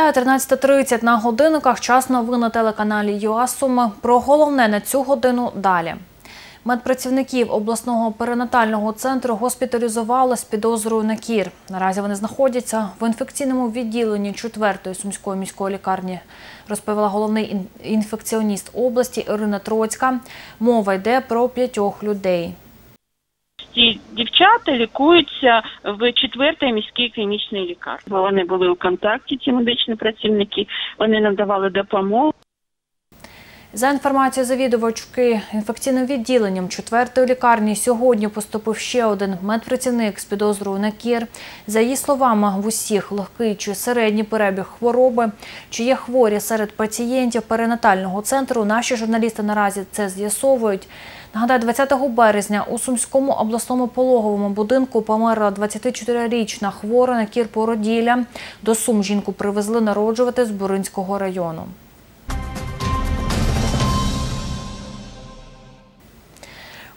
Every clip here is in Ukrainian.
Вітаю 13.30 на годинниках. Час новин на телеканалі ЮА Суми. Про головне на цю годину далі. Медпрацівників обласного перинатального центру госпіталізували з підозрою на кір. Наразі вони знаходяться в інфекційному відділенні 4-ї сумської міської лікарні, розповіла головний інфекціоніст області Ірина Троцька. Мова йде про п'ятьох людей. Ці дівчата лікуються в четвертій міській клінічній лікарні. Вони були у контакті, ці медичні працівники, вони надавали допомогу. За інформацією завідувачки інфекційним відділенням 4-ї лікарні сьогодні поступив ще один медпрацівник з підозрою на кір. За її словами, в усіх легкий чи середній перебіг хвороби, чи є хворі серед пацієнтів перинатального центру. Наші журналісти наразі це з'ясовують. Нагадаю, 20 березня у Сумському обласному пологовому будинку померла 24-річна хвора на кір породілля. До Сум жінку привезли народжувати з Буринського району.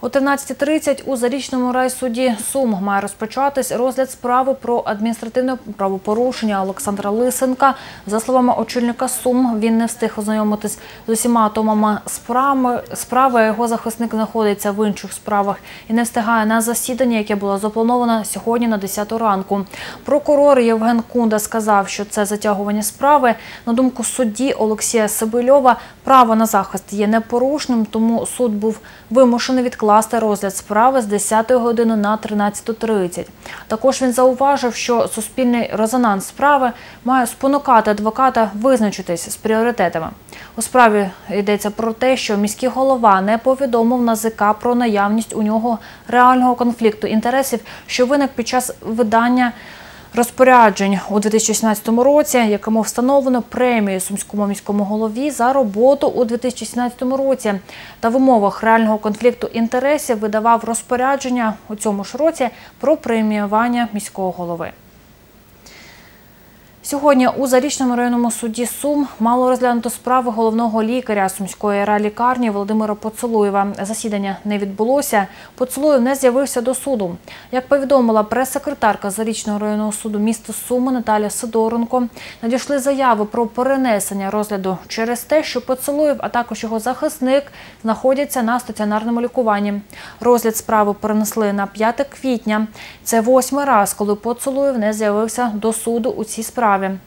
О 13.30 у Зарічному райсуді Сум має розпочатись розгляд справи про адміністративне правопорушення Олександра Лисенка. За словами очільника Сум, він не встиг ознайомитись з усіма томами справи. Справи його захисник знаходиться в інших справах і не встигає на засідання, яке було заплановано сьогодні на 10 ранку. Прокурор Євген Кунда сказав, що це затягування справи. На думку судді Олексія Сибильова, право на захист є непорушним, тому суд був вимушений відкласти розгляд справи з 10 години на 13.30. Також він зауважив, що суспільний резонанс справи має спонукати адвоката визначитись з пріоритетами. У справі йдеться про те, що міський голова не повідомив НАЗК про наявність у нього реального конфлікту інтересів, що виник під час видання розпоряджень у 2017 році, якому встановлено премію сумському міському голові за роботу у 2017 році. Та в умовах реального конфлікту інтересів видавав розпорядження у цьому ж році про преміювання міського голови. Сьогодні у Зарічному районному суді Сум мало розглянуто справи головного лікаря Сумської райлікарні Володимира Поцелуєва. Засідання не відбулося. Поцелуєв не з'явився до суду. Як повідомила прес-секретарка Зарічного районного суду міста Суми Наталя Сидоренко, надійшли заяви про перенесення розгляду через те, що Поцелуєв, а також його захисник знаходяться на стаціонарному лікуванні. Розгляд справи перенесли на 5 квітня. Це восьмий раз, коли Поцелуєв не з'явився до суду у цій справі. справи.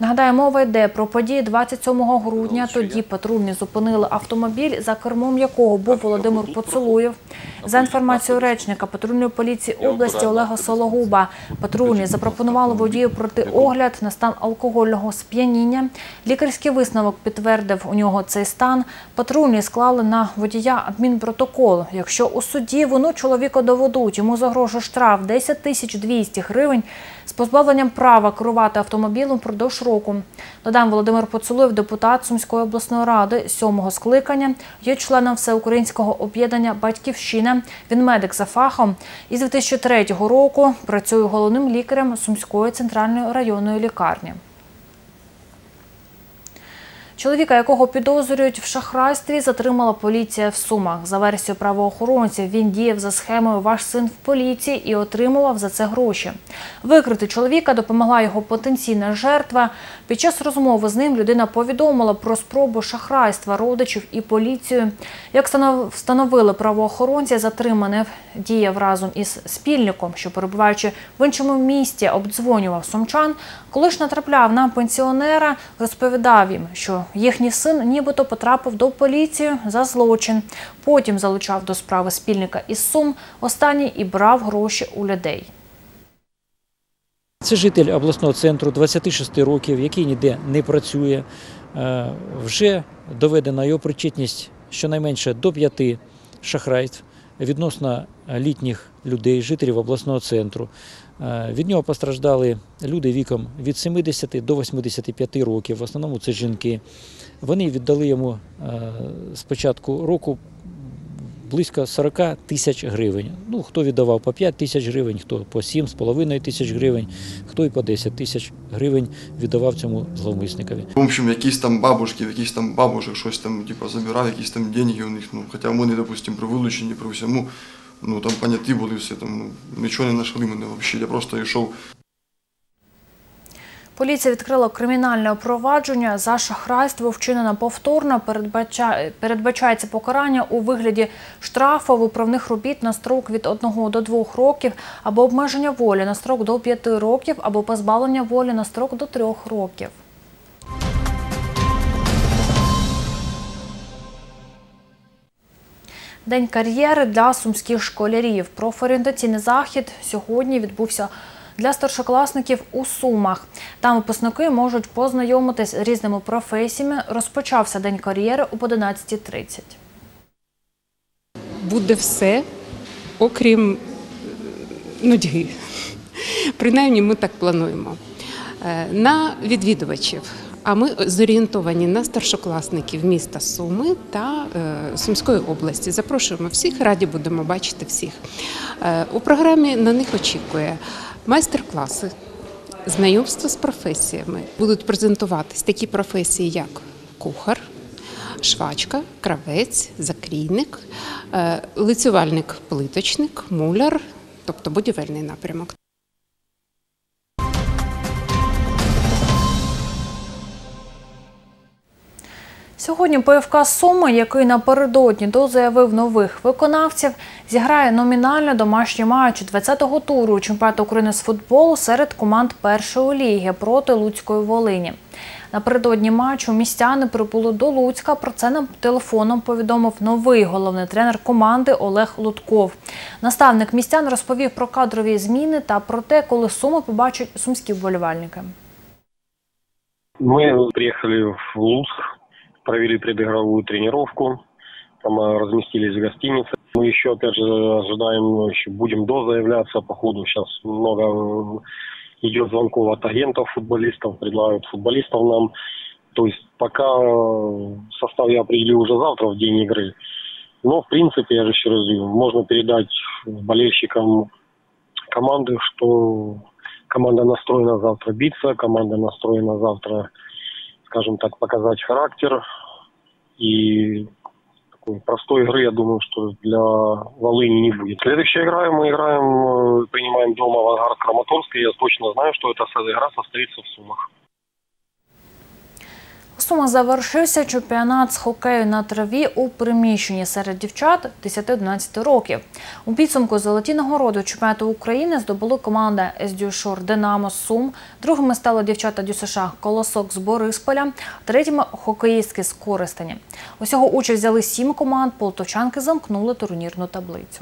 Нагадаю, мова йде про події 27 грудня. Тоді патрульні зупинили автомобіль, за кермом якого був Володимир Поцелуєв. За інформацією речника патрульної поліції області Олега Сологуба, патрульні запропонували водію пройти огляд на стан алкогольного сп'яніння. Лікарський висновок підтвердив у нього цей стан. Патрульні склали на водія адмінпротокол. Якщо у суді вину чоловіка доведуть, йому загрожує штраф 10 тисяч 200 гривень з позбавленням права керувати автомобілем впродовж року. Додам Володимир Поцелуєв, депутат Сумської обласної ради сьомого скликання, є членом всеукраїнського об'єднання Батьківщина. Він медик за фахом. І з 2003 року працює головним лікарем Сумської центральної районної лікарні. Чоловіка, якого підозрюють в шахрайстві, затримала поліція в Сумах. За версією правоохоронців, він діяв за схемою «Ваш син в поліції» і отримував за це гроші. Викрити чоловіка допомогла його потенційна жертва. Під час розмови з ним людина повідомила про спробу шахрайства родичів і поліцію. Як встановили правоохоронці, затриманий діяв разом із спільником, що перебуваючи в іншому місті, обдзвонював сумчан. Коли ж натрапляв на пенсіонера, розповідав їм, що їхній син нібито потрапив до поліції за злочин. Потім залучав до справи спільника із Сум. Останній і брав гроші у людей. Це житель обласного центру 26 років, який ніде не працює. Е, Вже доведена його причетність щонайменше до п'яти шахрайств відносно літніх людей, жителів обласного центру. Е, Від нього постраждали люди віком від 70 до 85 років. В основному це жінки. Вони віддали йому е, з початку року близько 40 тисяч гривень. Ну, хто віддавав по 5 тисяч гривень, хто по 7,5 тисяч гривень, хто і по 10 тисяч гривень віддавав цьому зловмисникові. В общем, якісь там бабушки, якісь там бабушек щось там, типу, забирав, якісь там деньги у них, ну, хоча вони, допустим, при вилученні, при всьому, ну, там поняті були все, там, ну, нічого не знайшли мене взагалі, я просто йшов Поліція відкрила кримінальне провадження за шахрайство вчинено повторно. Передбача- Передбачається покарання у вигляді штрафу виправних робіт на строк від 1 до 2 років або обмеження волі на строк до 5 років або позбавлення волі на строк до 3 років. День кар'єри для сумських школярів. Профорієнтаційний захід сьогодні відбувся для старшокласників у Сумах. Там випускники можуть познайомитись з різними професіями. Розпочався день кар'єри об 11.30. буде все, окрім нудьги. Принаймні, ми так плануємо. Е, На відвідувачів. А ми зорієнтовані на старшокласників міста Суми та е, Сумської області. Запрошуємо всіх, раді будемо бачити всіх. Е, У програмі на них очікує майстер-класи, знайомство з професіями. Будуть презентуватись такі професії, як кухар, швачка, кравець, закрійник, е, лицювальник, плиточник, муляр, тобто будівельний напрямок. Сьогодні ПФК Суми, який напередодні дозаявив нових виконавців, зіграє номінально домашній матч 20-го туру чемпіонату України з футболу серед команд першої ліги проти Луцької Волині. Напередодні матчу містяни прибули до Луцька. Про це нам телефоном повідомив новий головний тренер команди Олег Лутков. Наставник містян розповів про кадрові зміни та про те, коли суми побачать сумські вболівальники. Мы приехали в Луцк, провели предыгровую тренировку, там э, разместились в гостинице. Мы еще, опять же, ожидаем, еще будем дозаявляться по ходу. Сейчас много э, идет звонков от агентов футболистов, предлагают футболистов нам. То есть пока э, состав я определю уже завтра, в день игры. Но, в принципе, я же еще раз говорю, можно передать болельщикам команды, что команда настроена завтра биться, команда настроена завтра, скажем так, показать характер. И такой простой игры, я думаю, что для Волыни не будет. Следующая игра мы играем, э, принимаем дома Авангард Краматорск, и я точно знаю, что эта игра состоится в Сумах. У Сумах завершився чемпіонат з хокею на траві у приміщенні серед дівчат 10-11 років. У підсумку золоті нагороди чемпіонату України здобули команда «Ес-Дюшор Динамо Сум. Другими стали дівчата ДЮСШ Колосок з Борисполя, третіми хокеїстки з Коростені. Усього участь взяли сім команд. Полтовчанки замкнули турнірну таблицю.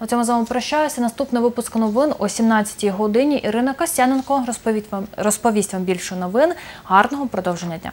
На цьому з вами прощаюся. Наступний випуск новин о 17-й годині. Ірина Касяненко розповість вам, розповість вам більше новин. Гарного продовження дня.